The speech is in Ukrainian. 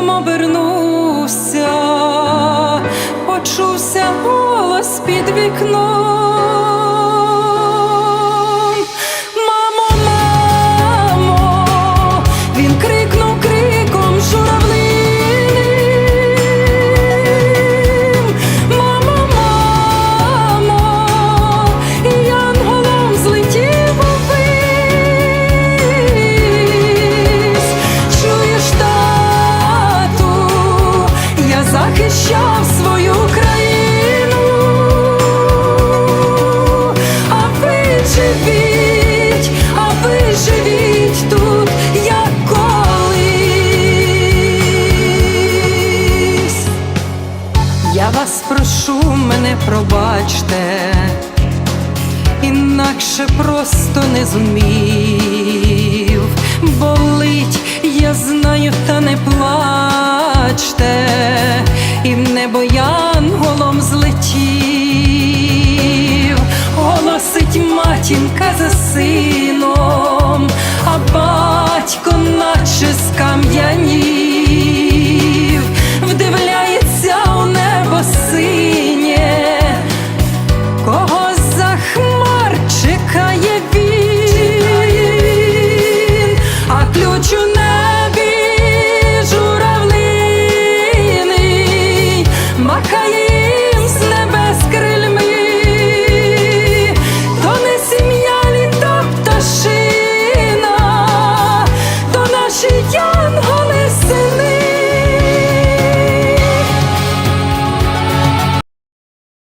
сином обернувся, почувся голос під вікном. Живіть, а ви живіть тут, як. Я вас прошу, мене пробачте, інакше просто не зумів. Болить, я знаю, та не плачте, і в небо матінка за сином, а батько наче скам'янів.